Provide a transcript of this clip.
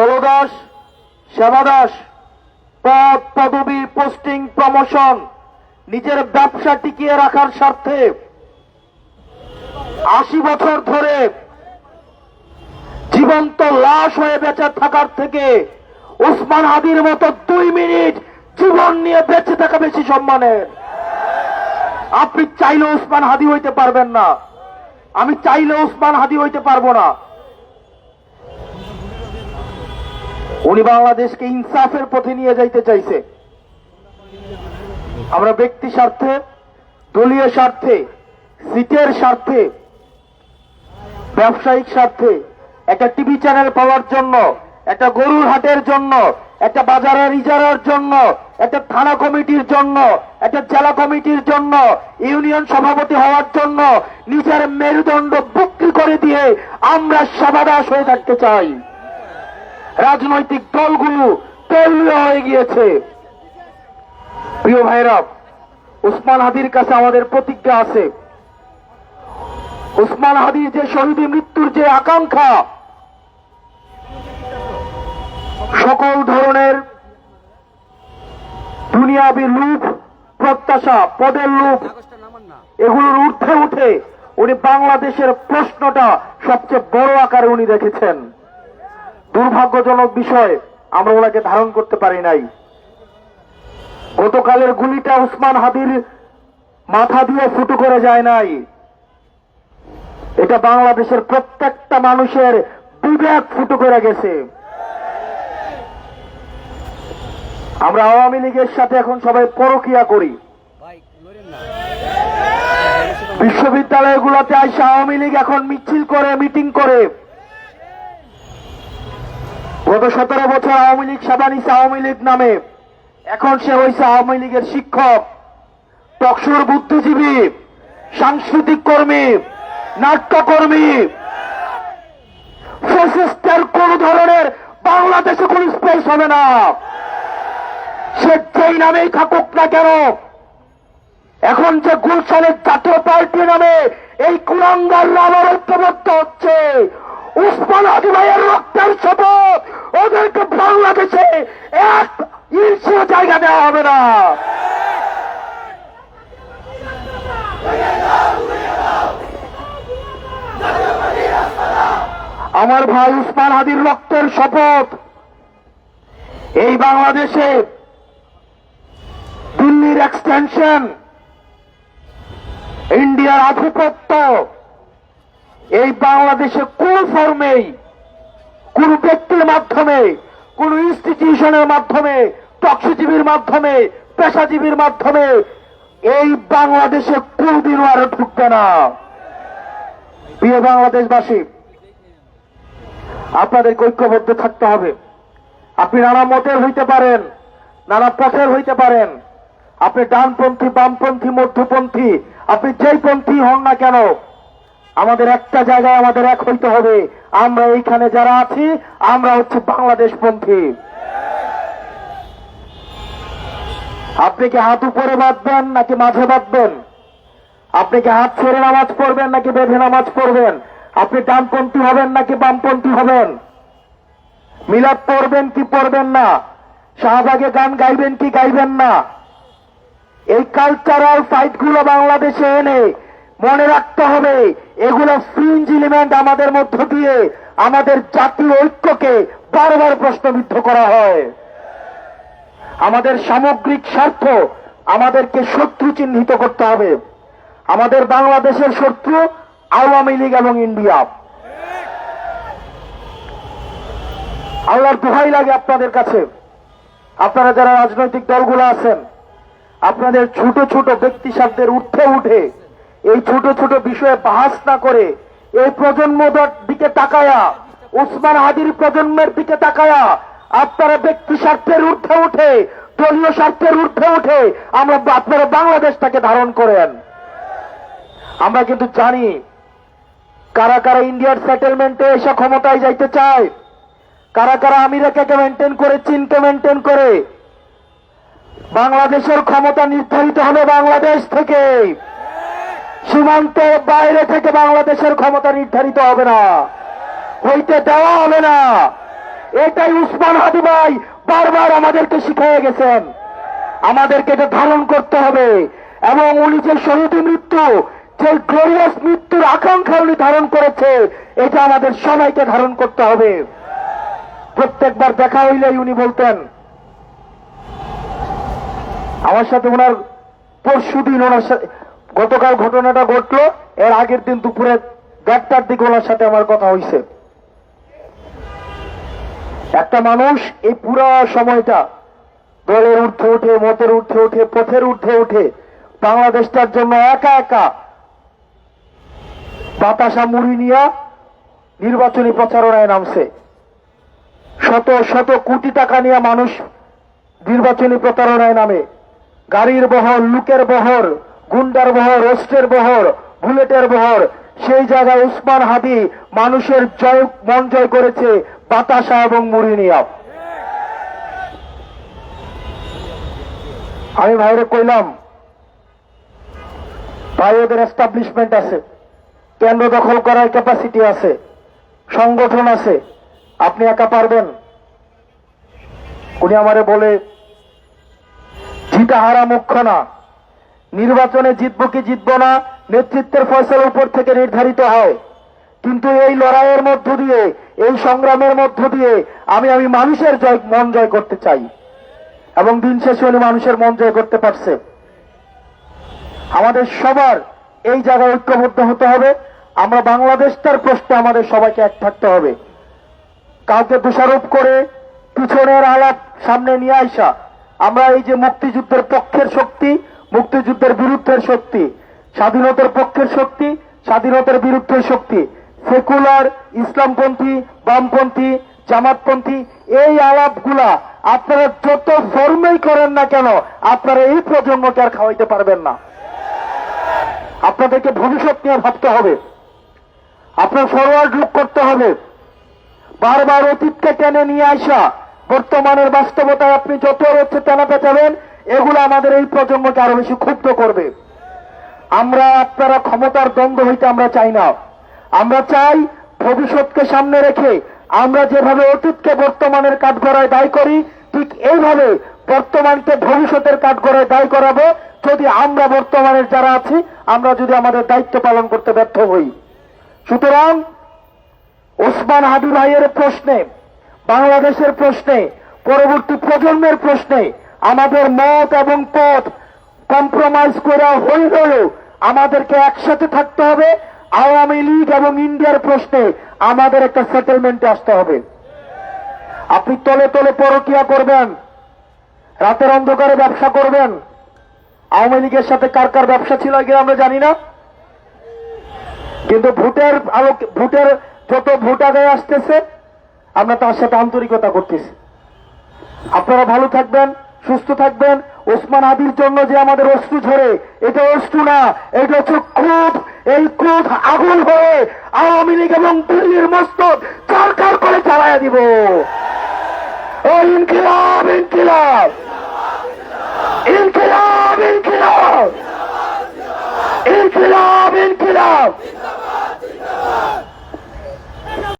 দলদাস সেবাদাস পদ, পদবি posting promotion নিজের ব্যবসা টিকিয়ে রাখার স্বার্থে আশি বছর ধরে জীবন্ত লাশ হয়ে বেঁচে থাকার থেকে উসমান হাদির মতো দুই মিনিট জীবন নিয়ে বেঁচে থাকা বেশি সম্মানের। আপনি চাইলে উসমান হাদি হইতে পারবেন না। আমি চাইলে উসমান হাদি হইতে পারব না। উনি বাংলাদেশকে ইনসাফের পথে নিয়ে যাইতে চাইছে। আমরা ব্যক্তি স্বার্থে, দলীয় স্বার্থে, সিটের স্বার্থে, ব্যবসায়িক স্বার্থে, একটা টিভি চ্যানেল পাওয়ার জন্য, একটা গরুর হাটের জন্য, একটা বাজারের ইজারার জন্য, একটা থানা কমিটির জন্য, একটা জেলা কমিটির জন্য, ইউনিয়ন সভাপতি হওয়ার জন্য, নিজের মেরুদণ্ড বিক্রি করে দিয়ে আমরা সবাদাস হয়ে থাকতে চাই। রাজনৈতিক দলগুলো তৈরি হয়ে গিয়েছে। প্রিয় ভাইরা উসমান হাদির কাছে আমাদের প্রতিজ্ঞা আছে। উসমান হাদির যে শহীদী মৃত্যুর যে আকাঙ্ক্ষা, সকল ধরনের দুনিয়াবি লুপ, প্রত্যাশা, পদের লুপ, এগুলোর ঊর্ধ্বে উঠে উনি বাংলাদেশের প্রশ্নটা সবচেয়ে বড় আকারে উনি রেখেছেন দুর্ভাগ্যজনক বিষয়, আমরা ওনাকে ধারণ করতে পারি নাই। গতকালের গুলিটা উসমান হাদির মাথা দিয়ে ফুটো করে যায় নাই। এটা বাংলাদেশের প্রত্যেকটা মানুষের বিবেক ফুটো করে গেছে। আমরা আওয়ামী লীগের সাথে এখন সবাই পরকিয়া করি। বিশ্ববিদ্যালয়গুলোতে আইসা আওয়ামী লীগ এখন মিছিল করে, মিটিং করে। গত সতেরো বছর আওয়ামী লীগ সেবা নিছে আওয়ামী লীগ নামে। এখন সে হয়েছে আওয়ামী লীগের শিক্ষক টকসুর বুদ্ধিজীবী, সাংস্কৃতিক কর্মী, নাট্যকর্মী। ফেসিস্টের কোন ধরনের বাংলাদেশে কোন স্পেস হবে না। সে যেই নামেই থাকুক না কেন, এখন যে গুলশানের জাতীয় পার্টি নামে এই কুলাঙ্গার আবার ঐক্যবদ্ধ হচ্ছে, উসমান হাজি ভাইয়ের রক্তের শপথ ওদেরকে বাংলাদেশে এক ইঞ্চিও জায়গা দেওয়া হবে না। আমার ভাই উসমান হাদির রক্তের শপথ। এই বাংলাদেশে দিল্লির এক্সটেনশন ইন্ডিয়ার আধিপত্য, এই বাংলাদেশে কোন ফর্মেই কোন ব্যক্তির মাধ্যমে, কোন ইনস্টিটিউশনের মাধ্যমে টক্সিজীবীর মাধ্যমে, পেশাজীবীর মাধ্যমে এই বাংলাদেশে কোনদিনও আরও ঢুকবে না। প্রিয় বাংলাদেশবাসী আপনাদের ঐক্যবদ্ধ থাকতে হবে। আপনি নানা মতের হইতে পারেন, নানা পথের হইতে পারেন। আপনি ডানপন্থী, বামপন্থী, মধ্যপন্থী, আপনি যেই পন্থী হন না কেন, আমাদের একটা জায়গায় আমাদের এক হইতে হবে। আমরা এইখানে যারা আছি, আমরা হচ্ছে বাংলাদেশ পন্থী আপনি কি হাত উপরে বাঁধবেন নাকি মাঝে বাঁধবেন? আপনি কি হাত ছেড়ে নামাজ পড়বেন নাকি বেঁধে নামাজ পড়বেন? আপনি ডানপন্থী হবেন নাকি বামপন্থী হবেন? মিলাদ পড়বেন কি পড়বেন না? শাহবাগে গান গাইবেন কি গাইবেন না? এই কালচারাল ফাইটগুলো বাংলাদেশে এনে মনে রাখতে হবে, এগুলো ফ্রিঞ্জ এলিমেন্ট আমাদের মধ্য দিয়ে আমাদের জাতীয় ঐক্যকে বারবার প্রশ্নবিদ্ধ করা হয়। আমাদের সামগ্রিক স্বার্থ আমাদেরকে শত্রু চিহ্নিত করতে হবে। আমাদের বাংলাদেশের শত্রু আওয়ামী লীগ এবং ইন্ডিয়া। আল্লাহর দোহাই লাগে আপনাদের কাছে। আপনারা যারা রাজনৈতিক দলগুলো আছেন, আপনাদের ছোট ছোট ব্যক্তি স্বার্থের উঠে উঠে এই ছোট ছোট বিষয়ে বাহাস না করে এই প্রজন্মদের দিকে তাকায়া, উসমান হাদির প্রজন্মের দিকে তাকায়া আপনারা ব্যক্তি স্বার্থের ঊর্ধ্বে উঠে দলীয় স্বার্থের ঊর্ধ্বে উঠে আমরা আপনারা বাংলাদেশটাকে ধারণ করেন। আমরা কিন্তু জানি কারা কারা ইন্ডিয়ার সেটেলমেন্টে এসে ক্ষমতায় যাইতে চায়, কারা কারা আমেরিকাকে মেনটেন করে, চীনকে মেনটেন করে। বাংলাদেশের ক্ষমতা নির্ধারিত হবে বাংলাদেশ থেকে। সীমান্তের বাইরে থেকে বাংলাদেশের ক্ষমতা নির্ধারিত হবে না। হইতে দেওয়া হবে না। এটাই উসমান হাদি ভাই বারবার আমাদেরকে শিখিয়ে গেছেন। আমাদেরকে এটা ধারণ করতে হবে। এবং উনি যে শহীদ মৃত্যু, যে গ্লোরিয়াস মৃত্যুর আকাঙ্ক্ষা উনি ধারণ করেছে, এটা আমাদের সবাইকে ধারণ করতে হবে। প্রত্যেকবার দেখা হইলেই উনি বলতেন, আমার সাথে ওনার পরশু দিন ওনার সাথে গতকাল ঘটনাটা ঘটলো, এর আগের দিন দুপুরে দেড়টার দিকে ওনার সাথে আমার কথা হয়েছে একটা মানুষ এই পুরো সময়টা দলের ঊর্ধ্বে উঠে, মতের ঊর্ধ্বে উঠে, পথের ঊর্ধ্বে উঠে বাংলাদেশটার জন্য একা একা বাতাসা মুড়ি নিয়ে নির্বাচনী প্রচারণায় নামছে। শত শত কোটি টাকা নিয়ে মানুষ নির্বাচনী প্রতারণায় নামে। গাড়ির বহর, লুকের বহর, গুন্ডার বহর, অস্ত্রের বহর, বুলেটের বহর সেই জায়গায় উসমান হাদি মানুষের জয়, মন জয় করেছে বাতাসা এবং মুড়ি নিয়া আমি ভাইরে কইলাম ভাই ওদের এস্টাবলিশমেন্ট আছে, কেন্দ্র দখল করার ক্যাপাসিটি আছে, সংগঠন আছে, আপনি একা পারবেন? উনি আমারে বলে জিতা হারা মুখ্য না, নির্বাচনে জিতবো কি জিতবো না নেতৃত্বের ফয়সলা উপর থেকে নির্ধারিত হয়। কিন্তু এই লড়াইয়ের মধ্য দিয়ে, এই সংগ্রামের মধ্য দিয়ে আমি আমি মানুষের জয়, মন জয় করতে চাই। এবং দিন শেষে উনি মানুষের মন জয় করতে পারছে। আমাদের সবার এই জায়গায় ঐক্যবদ্ধ হতে হবে। আমরা বাংলাদেশটার প্রশ্নে আমাদের সবাইকে এক থাকতে হবে। কাউকে দোষারোপ করে পিছনের আলাপ সামনে নিয়ে আসা। আমরা এই যে মুক্তিযুদ্ধের পক্ষের শক্তি, মুক্তিযুদ্ধের বিরুদ্ধের শক্তি স্বাধীনতার পক্ষের শক্তি, স্বাধীনতার বিরুদ্ধের শক্তি, সেকুলার ইসলামপন্থী, বামপন্থী, জামাতপন্থী, এই আলাপগুলা আপনারা যত ফর্মেই করেন না কেন, আপনারা এই প্রজন্মকে আর খাওয়াইতে পারবেন না। আপনাদেরকে ভবিষ্যৎ নিয়ে ভাবতে হবে। আপনার ফরওয়ার্ড লুক করতে হবে। বারবার অতীতকে টেনে নিয়ে আসা, বর্তমানের বাস্তবতায় আপনি যত হচ্ছে টানা পেঁচাবেন এগুলো আমাদের এই প্রজন্মকে আরও বেশি ক্ষুব্ধ করবে। আমরা আপনারা ক্ষমতার দ্বন্দ্ব হইতে আমরা চাই না। আমরা চাই ভবিষ্যৎকে সামনে রেখে আমরা যেভাবে অতীতকে বর্তমানের কাঠগড়ায় দায়ী করি, ঠিক এইভাবে বর্তমানকে ভবিষ্যতের কাঠগড়ায় দায়ী করাবো। যদি আমরা বর্তমানের যারা আছি, আমরা যদি আমাদের দায়িত্ব পালন করতে ব্যর্থ হই। সুতরাং ওসমান হাদি ভাইয়ের প্রশ্নে, বাংলাদেশের প্রশ্নে, পরবর্তী প্রজন্মের প্রশ্নে আমাদের মত এবং পথ কম্প্রোমাইজ করা হইলেও আমাদেরকে একসাথে থাকতে হবে। আওয়ামী লীগ এবং ইন্ডিয়ার প্রশ্নে আমাদের একটা সেটেলমেন্টে আসতে হবে। আপনি তলে তলে পরকিয়া করবেন। রাতের অন্ধকারে ব্যবসা করবেন। আওয়ামী লীগের সাথে কার কার ব্যবসা ছিল আগে আমরা জানি না। কিন্তু ভোটের আলোক ভোটের যত ভোট আদায় আসতেছে, আমরা তার সাথে আন্তরিকতা করতেছি। আপনারা ভালো থাকবেন, সুস্থ থাকবেন। ওসমান আদির জন্য যে আমাদের অস্ত্র ঝরে, এটা অস্ত্র না, এটা হচ্ছে ক্রোধ এই ক্রোধ আগুন হয়ে আওয়ামী লীগ এবং দিল্লির মস্তক সরকার করে চালাইয়া দিব। ও ইনকিলাব ইনকিলাব। ইনকিলাব ইনকিলাব। ইনকিলাব ইনকিলাব।